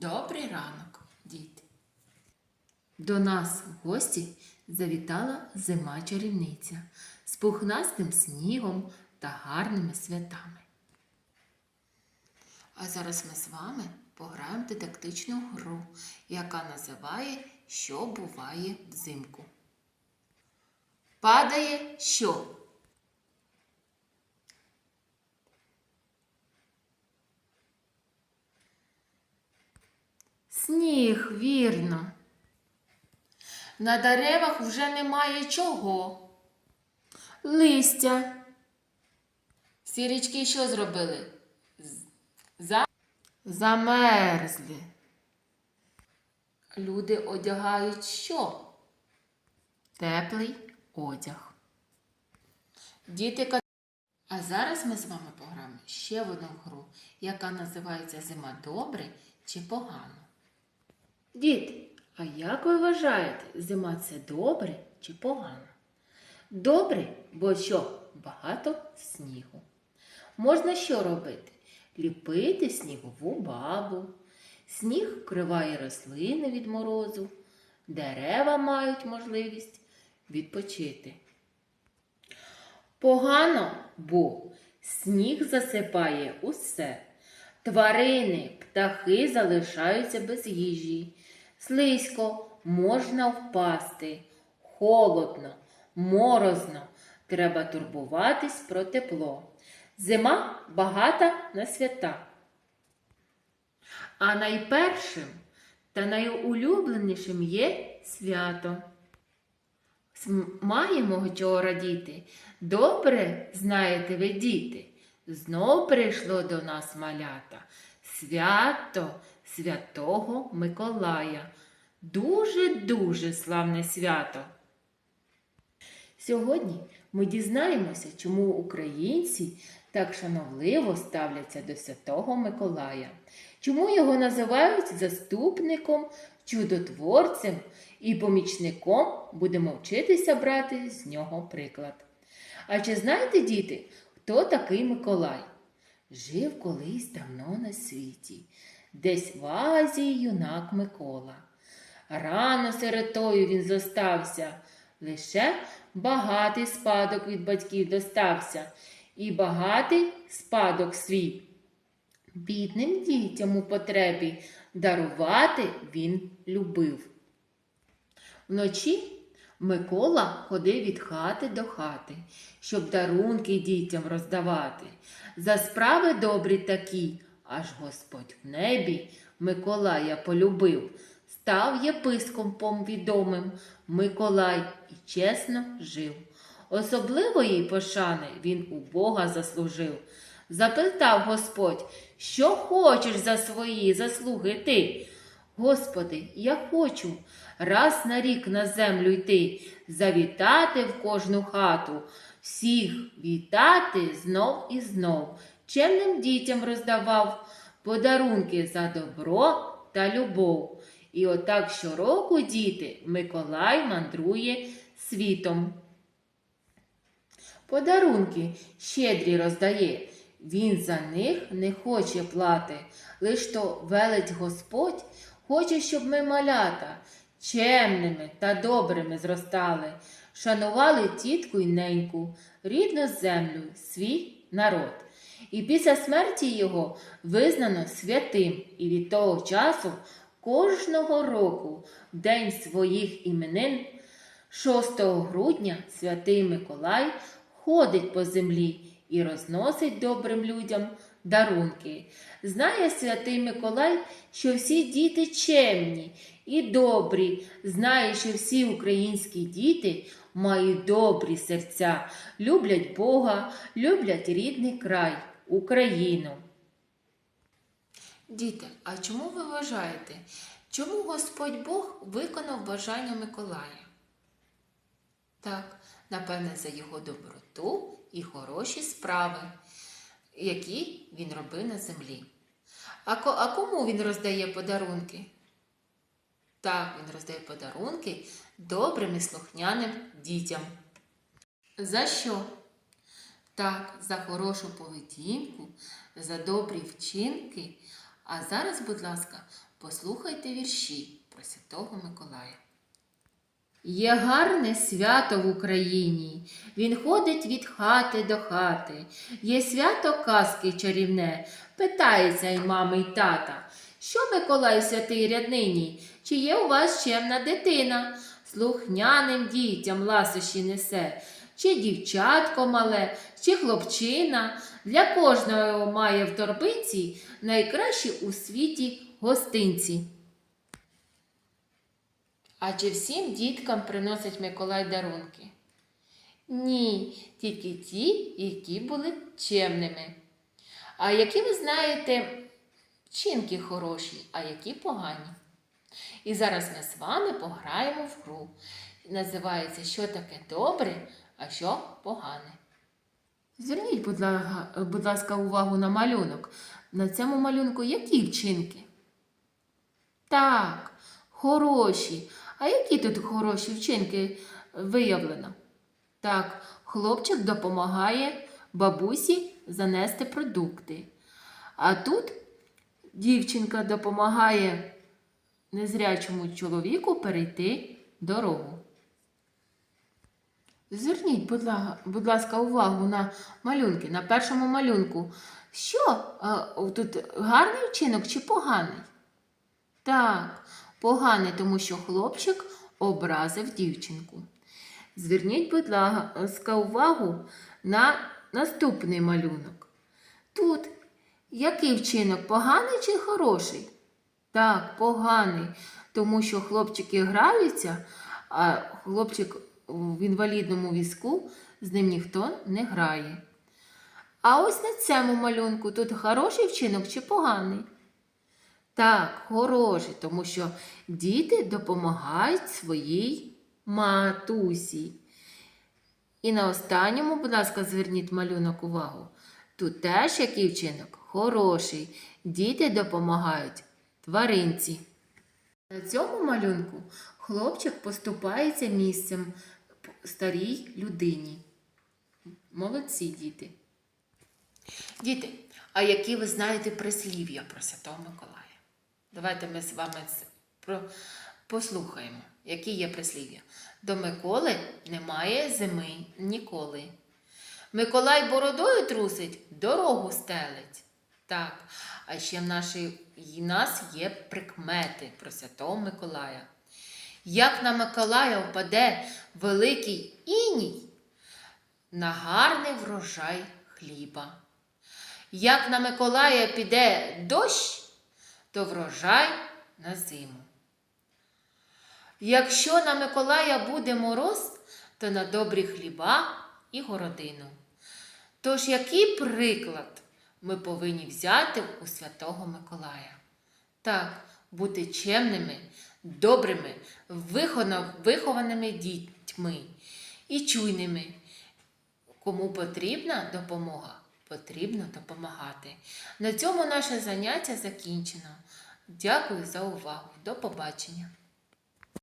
Добрий ранок, діти. До нас в гості завітала зима чарівниця з пухнастим снігом та гарними святами. А зараз ми з вами пограємо в дидактичну гру, яка називає Що буває взимку. Падає що? Сніг, вірно. На деревах вже немає чого. Листя. Всі річки що зробили? За... Замерзли. Люди одягають що? Теплий одяг. Діти А зараз ми з вами пограємо ще в одну гру, яка називається Зима добре чи погано. Діти, а як ви вважаєте, зима це добре чи погано? Добре, бо що багато снігу. Можна що робити? Ліпити снігову бабу. Сніг вкриває рослини від морозу, дерева мають можливість відпочити. Погано, бо сніг засипає усе. Тварини, птахи залишаються без їжі. Слизько можна впасти. Холодно, морозно. Треба турбуватись про тепло. Зима багата на свята. А найпершим та найулюбленішим є свято. Маємо чого радіти. Добре знаєте ви, діти. Знов прийшло до нас малята. Свято Святого Миколая. Дуже-дуже славне свято. Сьогодні ми дізнаємося, чому українці так шановливо ставляться до Святого Миколая, чому його називають заступником, чудотворцем і помічником будемо вчитися брати з нього приклад. А чи знаєте, діти, хто такий Миколай? Жив колись давно на світі, десь в Азії юнак Микола. Рано сиротою він зостався, лише багатий спадок від батьків достався, і багатий спадок свій. Бідним дітям у потребі дарувати він любив. Вночі Микола ходив від хати до хати, щоб дарунки дітям роздавати. За справи добрі такі, аж Господь в небі Миколая полюбив. Став єпископом відомим Миколай і чесно жив. Особливої пошани він у Бога заслужив. Запитав Господь, що хочеш за свої заслуги ти? Господи, я хочу раз на рік на землю йти, завітати в кожну хату, всіх вітати знов і знов, чемним дітям роздавав подарунки за добро та любов. І отак щороку, діти, Миколай мандрує світом. Подарунки щедрі роздає, він за них не хоче плати, лиш то велить Господь хоче, щоб ми малята чемними та добрими зростали, шанували тітку й неньку, рідну землю, свій народ. І після смерті його визнано святим, і від того часу кожного року в день своїх іменин 6 грудня святий Миколай ходить по землі і розносить добрим людям дарунки. Знає святий Миколай, що всі діти чемні і добрі, знає, що всі українські діти мають добрі серця, люблять Бога, люблять рідний край, Україну. Діти, а чому ви вважаєте, чому Господь Бог виконав бажання Миколая? Так, напевне, за його доброту і хороші справи, які він робив на землі. А, а кому він роздає подарунки? Так, він роздає подарунки добрим і слухняним дітям. За що? Так, за хорошу поведінку, за добрі вчинки. А зараз, будь ласка, Послухайте вірші про Святого Миколая. Є гарне свято в Україні, він ходить від хати до хати. Є свято казки чарівне, питається й мами, й тата. Що Миколай святий ряднині? Чи є у вас чемна дитина? Слухняним дітям ласощі несе, чи дівчатко мале, чи хлопчина. Для кожного має в торбинці найкращі у світі гостинці. А чи всім діткам приносить Миколай дарунки? Ні, тільки ті, які були чемними. А які ви знаєте вчинки хороші, а які погані? І зараз ми з вами пограємо в гру. Називається Що таке добре, а що погане. Зверніть, будь ласка, увагу на малюнок. На цьому малюнку які вчинки? Так, хороші. А які тут хороші вчинки виявлено? Так, хлопчик допомагає бабусі занести продукти. А тут дівчинка допомагає незрячому чоловіку перейти дорогу. Зверніть, будь ла- будь ласка, увагу на малюнки. На першому малюнку. Що тут гарний вчинок чи поганий? Так, поганий, тому що хлопчик образив дівчинку. Зверніть, будь ласка, увагу на наступний малюнок. Тут який вчинок поганий чи хороший? Так, поганий, тому що хлопчики граються, а хлопчик в інвалідному візку з ним ніхто не грає. А ось на цьому малюнку тут хороший вчинок чи поганий? Так, хороший, тому що діти допомагають своїй матусі. І на останньому, будь ласка, зверніть малюнок увагу. Тут теж який вчинок? Хороший. Діти допомагають тваринці. На цьому малюнку хлопчик поступається місцем старій людині. Молодці діти. Діти, а які ви знаєте прислів'я про Святого Миколая? Давайте ми з вами послухаємо, які є прислів'я. До Миколи немає зими ніколи. Миколай бородою трусить, дорогу стелить. Так, а ще в нашій, нас є прикмети про Святого Миколая. Як на Миколая впаде великий іній, на гарний врожай хліба. Як на Миколая піде дощ, то врожай на зиму. Якщо на Миколая буде мороз, то на добрі хліба і городину. Тож який приклад ми повинні взяти у Святого Миколая? Так, бути чемними, добрими, вихованими дітьми і чуйними. Кому потрібна допомога, потрібно допомагати. На цьому наше заняття закінчено. Дякую за увагу. До побачення.